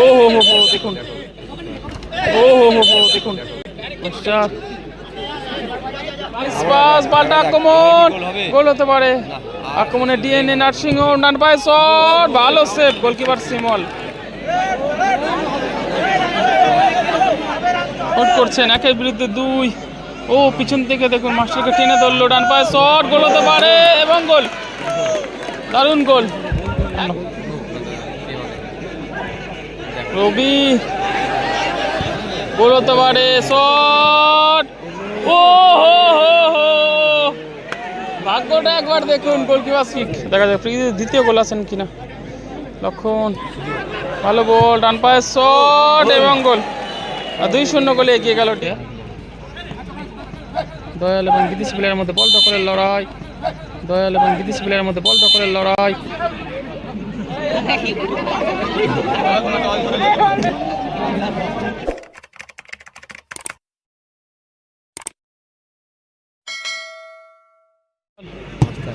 ও হো হো হো দেখুন। ও হো হো হো দেখুন। পশ্চাৎ। স্পাস পাল্টা আক্রমণ। গোল হতে পারে। আক্রমণে ডিএনএ নার্সিং পায়ে শট ভালো সেভ। গোলকিপার সিমল করছেন একের বিরুদ্ধে দুই। ও পিছন থেকে দেখুন মাস্টারকে টেনে ধরলো। ডান পায়ে শট গোল হতে পারে। এবং গোল। দারুণ গোল। রবি। গোল হতে পারে শট। ও হো হো হো। ভাগ্যটা একবার দেখুন গোলকিপার সিক দেখা যাক পৃথিবীর দ্বিতীয় গোল আছেন কিনা। লক্ষণ, ভালো বল, ডান পায়ের শট এবং গোল। আর দুই শূন্য গোলে এগিয়ে গেল টিয়া। দয়াল এবং বিদেশি প্লেয়ারের মধ্যে বল দখলের লড়াই। দয়াল এবং বিদেশি প্লেয়ারের মধ্যে বল দখলের লড়াই।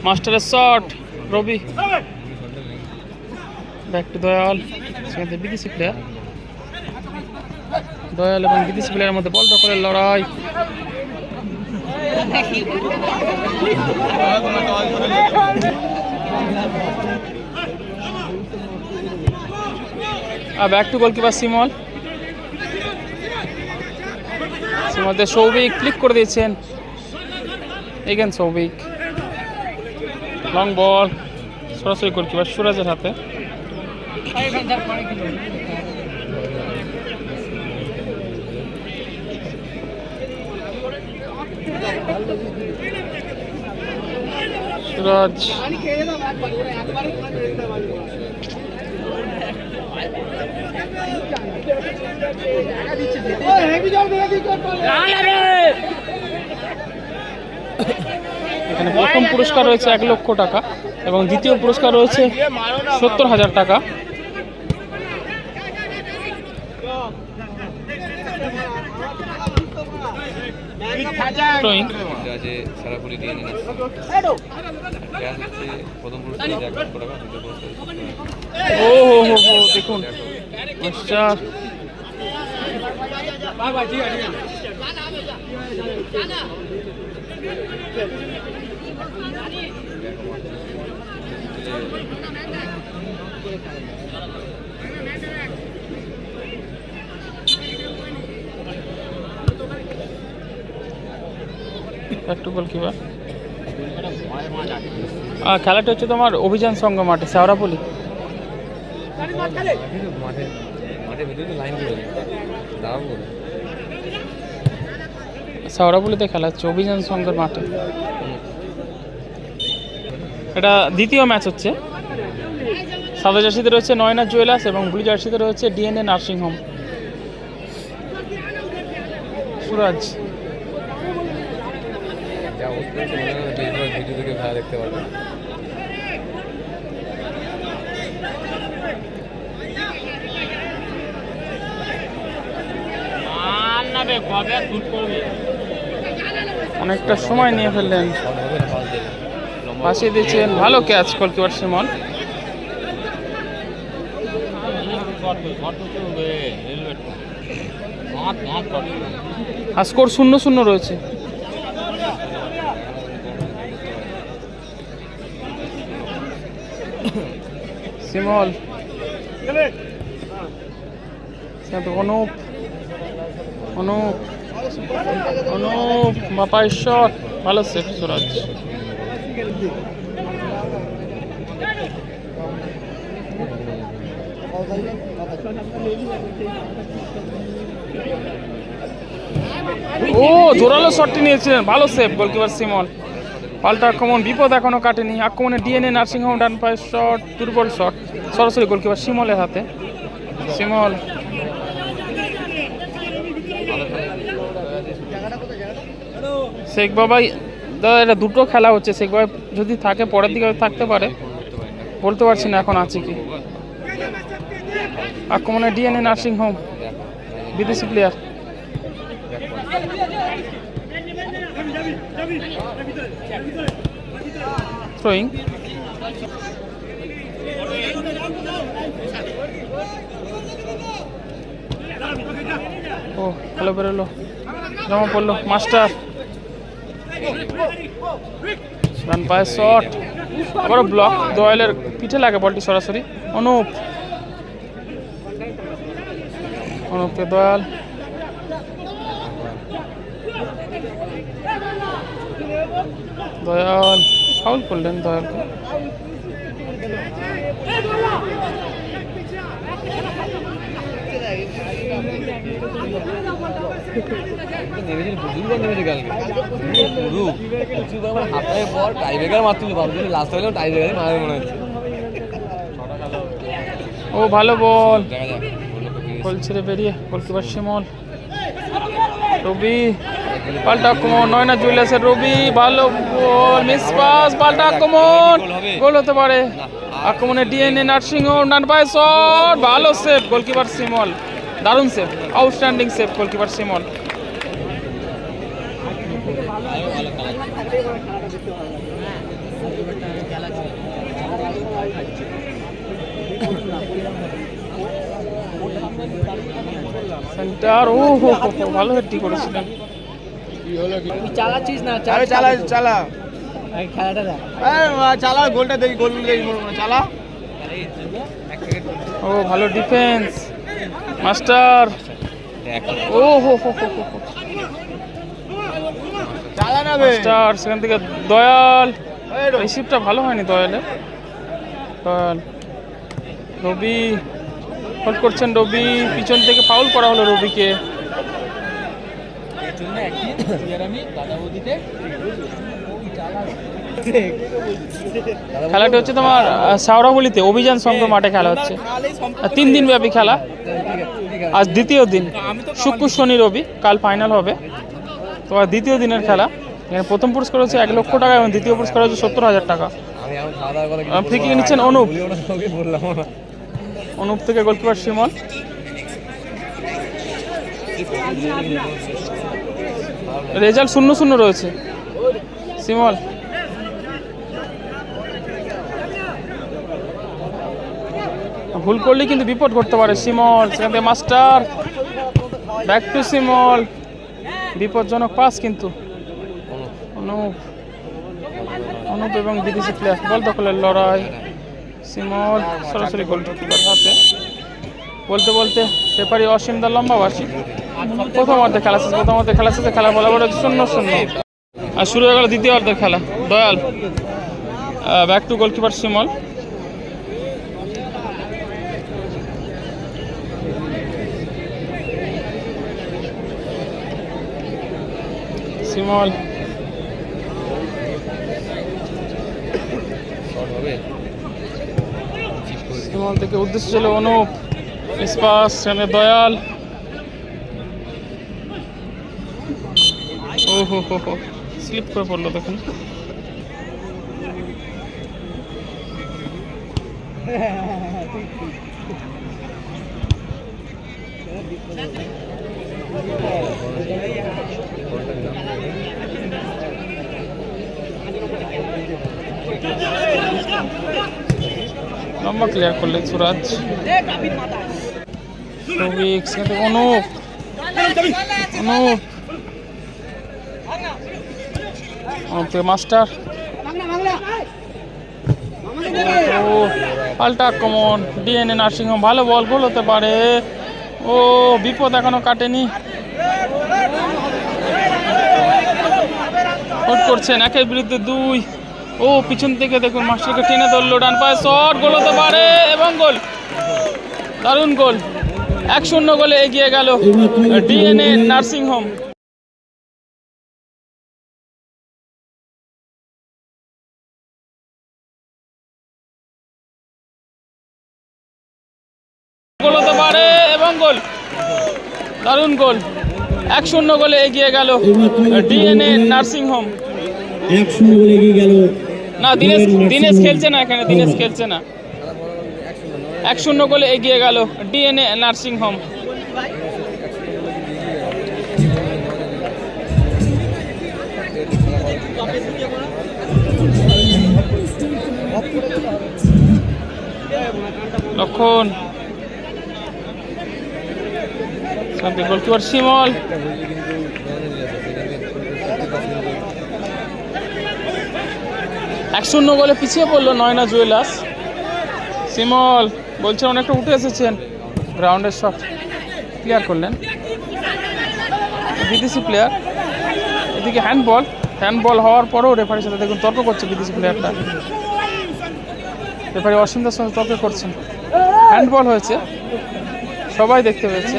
মাস্টারের shot Rabi. Back to Dayal. সেখানে বিদেশি প্লেয়ার দয়াল এবং বিদেশি প্লেয়ারের মধ্যে বল দখলের লড়াই আর ব্যাক টু গোলকিপার সিমল সিমলতে সৌভিক ক্লিক করে দিয়েছেন। এগেন সৌভিক। লং বল সরাসরি গোলকিপার সুরাজের হাতে। সুরাজ। এখানে প্রথম পুরস্কার রয়েছে এক লক্ষ টাকা এবং দ্বিতীয় পুরস্কার রয়েছে সত্তর হাজার টাকা। Throwing. আছে সারাপুরি দিয়ে নিন প্রথম পুরস্কার এক লক্ষ টাকা দ্বিতীয় পুরস্কার। ও হো হো হো দেখুন মাস্টার একটু গোলকিপার আহ, খেলাটা হচ্ছে তোমার অভিযান সংঘ মাঠে শেওড়াপল্লি। মাঠে মাঠে ভেতরে লাইন করে শেওড়াপল্লিতে খেলা হচ্ছে অভিযান সংঘের মাঠে। এটা দ্বিতীয় ম্যাচ হচ্ছে। সাদা জার্সিতে রয়েছে নয়না জুয়েলার্স এবং ব্লু জার্সিতে রয়েছে ডিএনএ নার্সিং হোম সুরাজ যা অবস্থা হচ্ছে মনে হয় বেশিরভাগ ভিডিও থেকে খেলা দেখতে পারবে অনেকটা সময় নিয়ে ফেললেন। পাশে দিয়েছেন ভালো ক্যাচ গোলকিপার সিমন আর স্কোর শূন্য শূন্য রয়েছে। সিমল অনুপ। অনুপ। অনুপ বাপাই শট ভালো সেফ সুরাজ। ও, জোরালো শটটি নিয়েছিলেন, ভালো সেভ গোলকিপার সিমল পাল্টা আক্রমণ, বিপদ এখনও কাটেনি। আক্রমণে ডিএনএ, নার্সিংহোম ডান পায়ের শট, দুর্বল শট, সরাসরি গোলকিপার সিমলের হাতে। সিমল শেখ বাবাই দাদা এটা দুটো খেলা হচ্ছে। শেখ বাবাই যদি থাকে, পরের দিকে থাকতে পারে। বলতে পারছি না এখন আছে কি। আক্রমণে ডিএনএ নার্সিং হোম, বিদেশি প্লেয়ার থ্রোয়িং ও, ভালো বেরোলো। জমা পড়ল। মাস্টার। রান পায়ে শট। আবারও ব্লক দোয়ালের পিঠে লাগে বলটি সরাসরি। অনুপ। অনুপকে দয়াল। দয়াল। ফাউল করলেন দয়ালকে। নেমেছিল প্রচুর নেমেছে কালকে পুরো প্রচুর আমার হাফটাই পর টাই ব্রেকার মারছিল ভাবছিল লাস্ট হলেও টাই ব্রেকারই মারবে মনে হচ্ছে। ও ভালো বল। গোল ছেড়ে বেরিয়ে গোলকিপার শিমল। রবি পাল্টা আক্রমণ নয়না জুয়েলার্সের রবি ভালো বল মিস পাস পাল্টা আক্রমণ। গোল হতে পারে। আক্রমণে ডিএনএ নার্সিং হোম ডান পায়ে শট ভালো সেভ গোলকিপার শিমল। দারুণ save outstanding save goalkeeper Shimal. Centre ও হো হো হো, ভালো হেডটি করেছিলেন। চালাচ্ছিস না? চালা চালা খেলাটা দেখ। চালা গোলটা দেখি গোল দেখি চালা। ও ভালো ডিফেন্স মাস্টার। ও হো হো হো হো হো। চালা না মাস্টার সেখান থেকে দয়াল। এই রো। ভালো হয়নি দয়াল রবি হোল্ড করছেন রবি পিছন থেকে ফাউল করা হলো রবিকে। খেলাটি হচ্ছে তোমার আহ, শাওরাবলিতে অভিযান সংঘ মাঠে খেলা হচ্ছে। তিন দিন ব্যাপী খেলা। আজ দ্বিতীয় দিন। শুক্র শনি রবি কাল ফাইনাল হবে। তোমার দ্বিতীয় দিনের খেলা। এখানে প্রথম পুরস্কার হচ্ছে এক লক্ষ টাকা এবং দ্বিতীয় পুরস্কার হচ্ছে সত্তর হাজার টাকা। free kick নিচ্ছেন অনুপ। অনুপ থেকে গোলকিপার শিমল রেজাল্ট শূন্য শূন্য রয়েছে। শিমল। ভুল করলে কিন্তু বিপদ করতে পারে। শিমল সেখান থেকে মাস্টার। ব্যাক টু শিমল। বিপজ্জনক পাস কিন্তু। অনুপ অনুপ এবং বিদেশি প্লেয়ার বল দখলের লড়াই। সিমল সরাসরি গোলকিপার হাতে। বলতে বলতে রেফারি অসীম দা লম্বাবাসী প্রথম অর্ধে খেলা শেষ, প্রথম অর্ধে খেলা শেষে খেলা বলা বলে শূন্য শূন্য। আর শুরু হয়ে গেল দ্বিতীয় অর্ধের খেলা। Dayal. Back to goalkeeper Simal. Simal. হবে? সিমল থেকে উদ্দেশ্য ছিল অনুপ ইস্পাস সেখানে দয়াল। ও হো হো হো স্লিপ করে পড়ল দেখুন। লম্বা ক্লিয়ার করলেন সুরাজ। অনুপ। অনুপ। অনুপ মাস্টার। ও, পাল্টা আক্রমণ। ডিএনএ নার্সিংহোম, ভালো বল গোল হতে পারে। ও, বিপদ এখনও কাটেনি। করছেন, একের বিরুদ্ধে দুই। ও, পিছন থেকে দেখুন মাস্টারকে টেনে ধরলো ডান পায়ে। শট গোল হতে পারে, এবং গোল। দারুণ গোল। এক শূন্য গোলে এগিয়ে গেল ডিএনএ নার্সিং হোম। পারে, এবং গোল। দারুণ গোল। এক শূন্য গোলে এগিয়ে গেল ডিএনএ নার্সিং হোম। এক শূন্য বলে এগিয়ে গেল। না দিনেশ দিনেশ খেলছে না এখানে দিনেশ খেলছে না। এক শূন্য গোলে এগিয়ে গেল ডিএনএ নার্সিং হোম লক্ষণ গোলকিপার শিমল একটা ভুল কিন্তু ধরে নিয়েছে সেখানে ফিফটি পার্সেন্ট এক শূন্য গোলে পিছিয়ে পড়ল নয়না জুয়েলার্স। শিমল বলছেন অনেকটা উঠে এসেছেন। গ্রাউন্ডের শট ক্লিয়ার করলেন। বিদেশি প্লেয়ার এদিকে হ্যান্ডবল হ্যান্ডবল হওয়ার পরেও রেফারির সাথে দেখুন, তর্ক করছে বিদেশি প্লেয়ারটা রেফারি অসীমদার সঙ্গে তর্ক করছেন। হ্যান্ডবল হয়েছে। সবাই দেখতে পেয়েছে।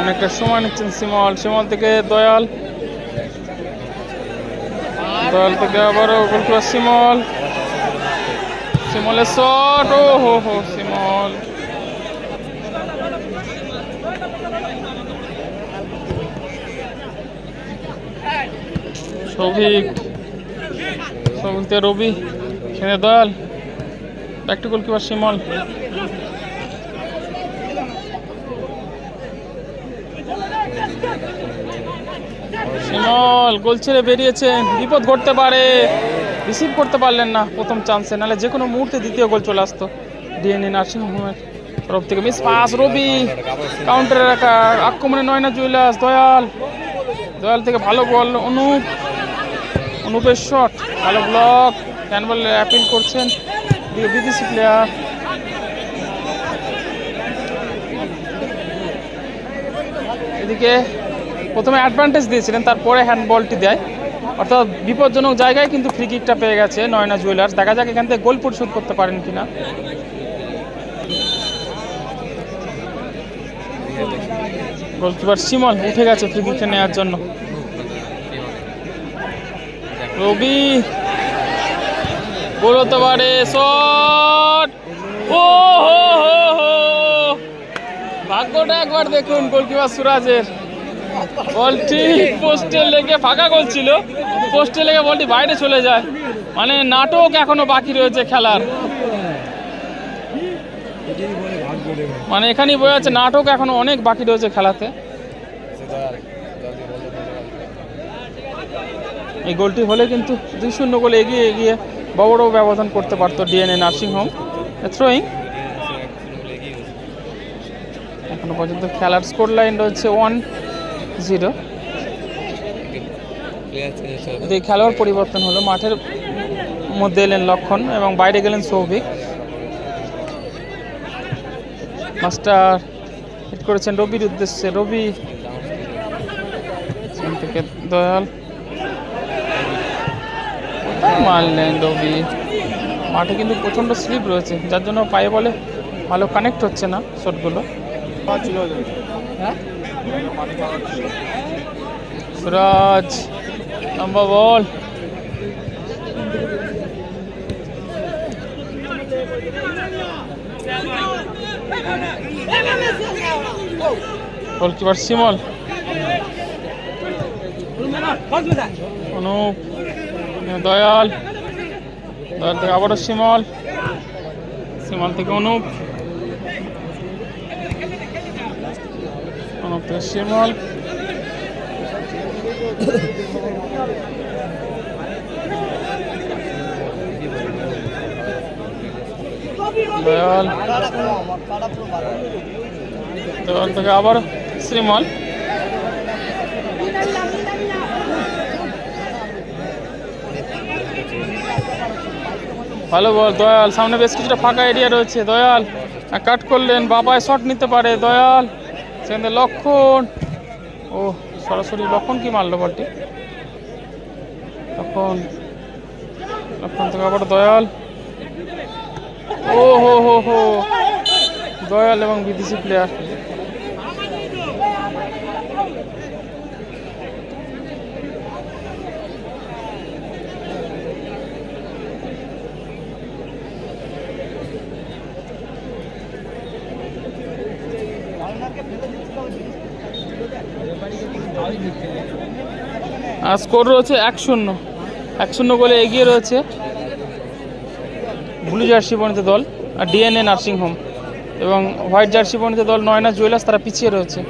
অনেকটা সময় নিচ্ছেন সিমল সিমল থেকে দয়াল। দয়াল থেকে আবারও গোল গোলকিপার সিমল সিমলের শট, ও হো হো সিমল সৌভিক সৌভিক রবি, সেখানে Dayal. Back to goalkeeper Simal Shimal goal ছেড়ে বেরিয়েছেন বিপদ ঘটতে পারে। রিসিভ করতে পারলেন না প্রথম চান্সে নাহলে যে কোনো মুহূর্তে দ্বিতীয় গোল চলে আসতো ডিএনএ নার্সিং হোমের তরফ থেকে। Miss pass Ravi. কাউন্টারে রাখা আক্রমণে নয়না জুয়েলার্স, দয়াল। দয়াল থেকে ভালো বল অনুপ। অনুপের শট ভালো ব্লক হ্যান্ডবল অ্যাপিল করছেন বিদেশি প্লেয়ার এদিকে প্রথমে অ্যাডভান্টেজ দিয়েছিলেন, তারপরে হ্যান্ডবলটি দেয়। অর্থাৎ বিপজ্জনক জায়গায় কিন্তু ফ্রি কিকটা পেয়ে গেছে নয়না জুয়েলার্স দেখা যাক এখান থেকে গোল পরিশোধ করতে পারেন কিনা। গোলকিপার শিমল উঠে গেছে ফ্রি কিকটা নেওয়ার জন্য। রবি, গোল হতে পারে শট ও হো হো হো! ভাগ্যটা একবার দেখুন গোলকিপার সুরাজের। বলটি পোস্টে লেগে ফাঁকা গোল ছিল। পোস্টে লেগে বলটি বাইরে চলে যায়। মানে নাটক এখনও বাকি রয়েছে খেলার। মানে এখানেই বোঝা যাচ্ছে নাটক এখনও অনেক বাকি রয়েছে খেলাতে। এই গোলটি হলে কিন্তু দুই শূন্য গোলে এগিয়ে এগিয়ে বড় বড় ব্যবধান করতে পারতো ডিএনএ নার্সিংহোম। থ্রোয়িং এখনও পর্যন্ত খেলার স্কোর লাইন রয়েছে ওয়ান জিরো। চেঞ্জ খেলোয়াড় পরিবর্তন হলো, মাঠের মধ্যে এলেন লক্ষণ এবং বাইরে গেলেন সৌভিক। মাস্টার হিট করেছেন রবির উদ্দেশ্যে। রবি থেকে দয়াল। মারলেন রবি? মাঠে কিন্তু প্রচণ্ড স্লিপ রয়েছে, যার জন্য পায়ে বলে ভালো কানেক্ট হচ্ছে না শটগুলো সুরাজ লম্বা বল। গোলকিপার শিমল। অনুপ দয়াল। দয়াল থেকে আবারও শিমল। শিমল থেকে অনুপ। থেকে শিমল দয়াল থেকে আবার শ্রীমল ভালো বল, দয়াল। সামনে বেশ কিছুটা ফাঁকা এরিয়া রয়েছে, দয়াল। কাট করলেন বাবায় শট নিতে পারে, দয়াল। সেখানে লক্ষণ। ও, সরাসরি লক্ষণ কি মারলো বলটি? লক্ষণ লক্ষণ থেকে আবার দয়াল। ও, হো হো হো। দয়াল এবং বিদেশি প্লেয়ার আর স্কোর রয়েছে এক শূন্য। এক শূন্য গোলে এগিয়ে রয়েছে ব্লু জার্সি বর্ণিত দল আর ডিএনএ নার্সিং হোম। এবং হোয়াইট জার্সি বর্ণিত দল নয়না জুয়েলার্স তারা পিছিয়ে রয়েছে।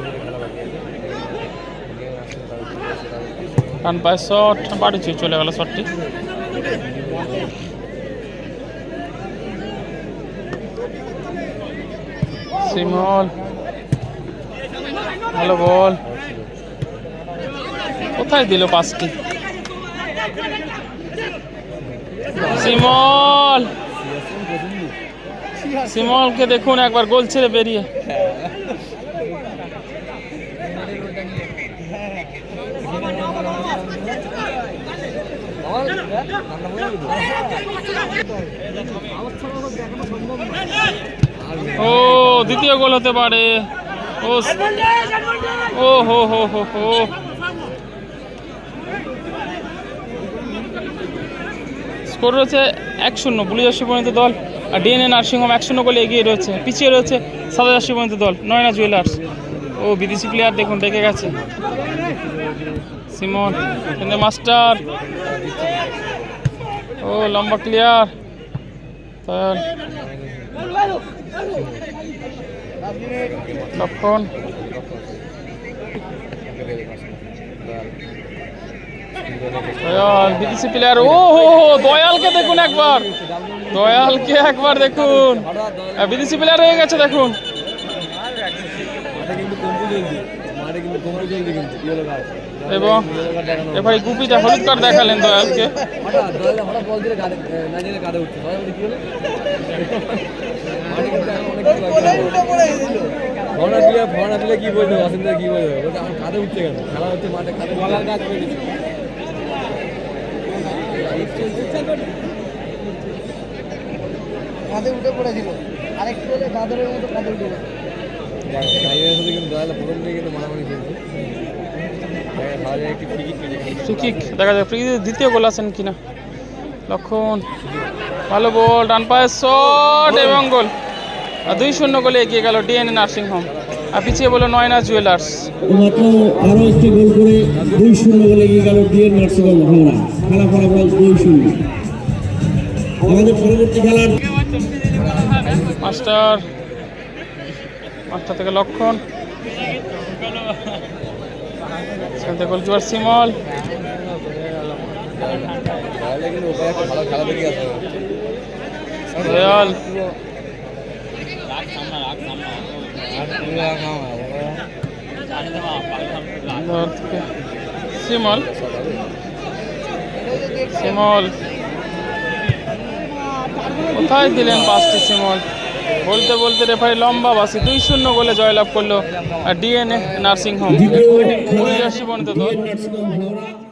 ডান পায়ে শট বাড়ি ছুঁয়ে চলে গেল শটটি সিমল ভালো বল। কোথায় দিল পাঁচটি? সিমল সিমলকে দেখুন, একবার গোল ছেড়ে বেরিয়ে? ও, দ্বিতীয় গোল হতে পারে। ও হো হো হো হো স্কোর রয়েছে এক শূন্য বুলিজার্সি পর্যন্ত দল আর ডিএনএ নার্সিংহোম এক শূন্য গোলে এগিয়ে রয়েছে। পিছিয়ে রয়েছে সাদাজার্সি পর্যন্ত দল নয়না জুয়েলার্স ও বিদেশি প্লেয়ার দেখুন দেখে গেছে। Simon master. ও লম্বা ক্লিয়ার লক্ষণ দয়াল বিদেশি প্লেয়ার ও হো দয়ালকে দেখুন একবার। দয়ালকে একবার দেখুন। বিদেশি প্লেয়ার হয়ে গেছে, দেখুন। এবং এবার গুপিটা হলুদ কার্ড দেখালেন দয়ালকে। হঠাৎ বল দিলে কাঁধে দিলে কি বলতে অসুবিধা কি বলতে বলতে আমার কাঁধে উঠছে কেন? খেলা হচ্ছে মাঠে কাঁধে বলার কাজ করে কাঁধে উঠে পড়েছিল। আরেকটু হলে বাদরের মতো কাঁধে উঠে পড়ে। সাথে কিন্তু দয়ালে প্রথম দিকে কিন্তু মারামারি চলছে। খাওয়া যায় একটি টিকিট পেয়েছে ফ্রি কিক দেখা যাক ফ্রি দ্বিতীয় গোল আছেন কিনা? লক্ষণ ভালো বল ডান পায়ের শট এবং গোল দুই শূন্য গোলে এগিয়ে গেল ডিএনএ নার্সিং হোম আর পিছিয়ে বলো নয়না জুয়েলার্স। মাত্র আরও একটি গোল করে দুই শূন্য বলে এগিয়ে গেল ডিএন নার্সিংহোম হাওড়া খেলা ফলাফল দুই শূন্য। আমাদের পরবর্তী খেলার মাস্টার মাস্টার থেকে লক্ষণ। সেখান থেকে গোলকিপার সিমল। খেলা সিমল। সিমল। কোথায় দিলেন পাঁচটি সিমল? বলতে বলতে রেফারি লম্বা বাসি দুই শূন্য গোলে জয়লাভ করল আর ডিএনএ দল। Nursing home. হাওড়া